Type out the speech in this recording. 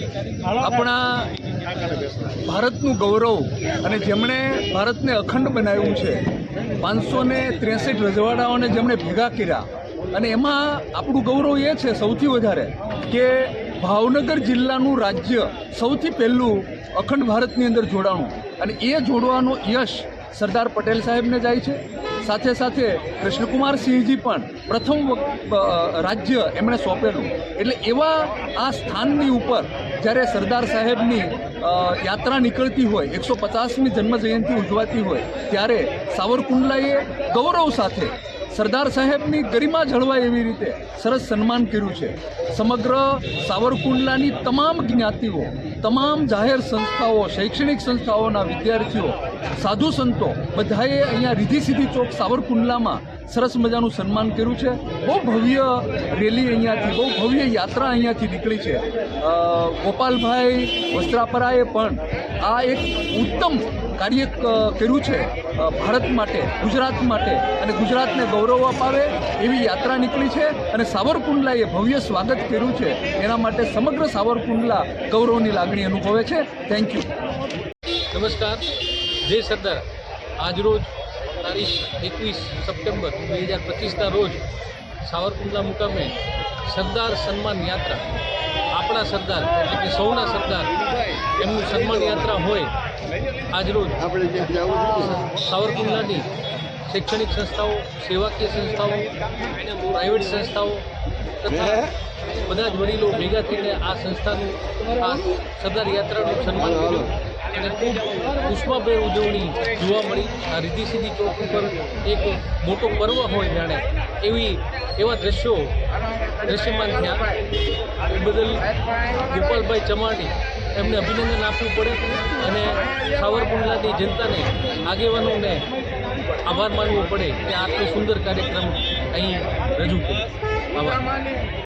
આપણા ભારતનું ગૌરવ અને જેમણે ભારતને અખંડ બનાવ્યું છે પાંચસો ને ત્રેસઠ રજવાડાઓને જેમણે ભેગા કર્યા, અને એમાં આપણું ગૌરવ એ છે સૌથી વધારે કે ભાવનગર જિલ્લાનું રાજ્ય સૌથી પહેલું અખંડ ભારતની અંદર જોડાણું. અને એ જોડવાનો યશ સરદાર પટેલ સાહેબને જાય છે સાથે સાથે કૃષ્ણકુમાર સિંહજી પણ પ્રથમ રાજ્ય એમણે સોંપેલું. એટલે એવા આ સ્થાનની ઉપર જ્યારે સરદાર સાહેબની યાત્રા નીકળતી હોય, એકસો પચાસમી જન્મજયંતિ ઉજવાતી હોય, ત્યારે સાવરકુંડલાએ ગૌરવ સાથે સરદાર સાહેબની ગરિમા જળવાય એવી રીતે સરસ સન્માન કર્યું છે. સમગ્ર સાવરકુંડલાની તમામ જ્ઞાતિઓ તમામ જાહેર સંસ્થાઓ શૈક્ષણિક સંસ્થાઓના વિદ્યાર્થીઓ સાધુ સંતો બધાએ અહીંયા રીધી સીધી ચોક સાવરકુંડલામાં સરસ મજાનું સન્માન કર્યું છે. બહુ ભવ્ય રેલી અહીંયાથી, બહુ ભવ્ય યાત્રા અહીંયાથી નીકળી છે. ગોપાલભાઈ વસ્ત્રાપરાએ પણ આ એક ઉત્તમ કાર્ય કર્યું છે. ભારત માટે, ગુજરાત માટે અને ગુજરાતને ગૌરવ અપાવે એવી યાત્રા નીકળી છે અને સાવરકુંડલાએ ભવ્ય સ્વાગત કર્યું છે. એના માટે સમગ્ર સાવરકુંડલા ગૌરવની લાગણી અનુભવે છે. થેન્ક યુ નમસ્કાર. જય સરદાર. આજરોજ તારીખ એકવીસ સપ્ટેમ્બર બે હજાર પચીસના રોજ સાવરકુંડલા મુકામે સરદાર સન્માન યાત્રા. આપણા સરદાર એટલે કે સૌના સરદાર એમનું સન્માન યાત્રા હોય આજરોજ સાવરકુંડલાની શૈક્ષણિક સંસ્થાઓ સેવાકીય સંસ્થાઓ પ્રાઇવેટ સંસ્થાઓ તથા બધા જ વડીલો ભેગા થઈને આ સંસ્થાનું આ સરદાર યાત્રાનું સન્માન કર્યું. ઉષ્માભેર ઉજવણી જોવા મળી. આ રીતિ સીધી ચોક ઉપર એક મોટો પર્વ હોય જાણે, એવી, એવા દ્રશ્યો દ્રશ્યમાન થયા. એ બદલ ગોપાલભાઈ ચમાણી એમને અભિનંદન આપવું પડે અને સાવરકુંડલાની જનતાને, આગેવાનોને આભાર માનવો પડે કે આટલો સુંદર કાર્યક્રમ અહીં રજૂ કર્યો. આભાર.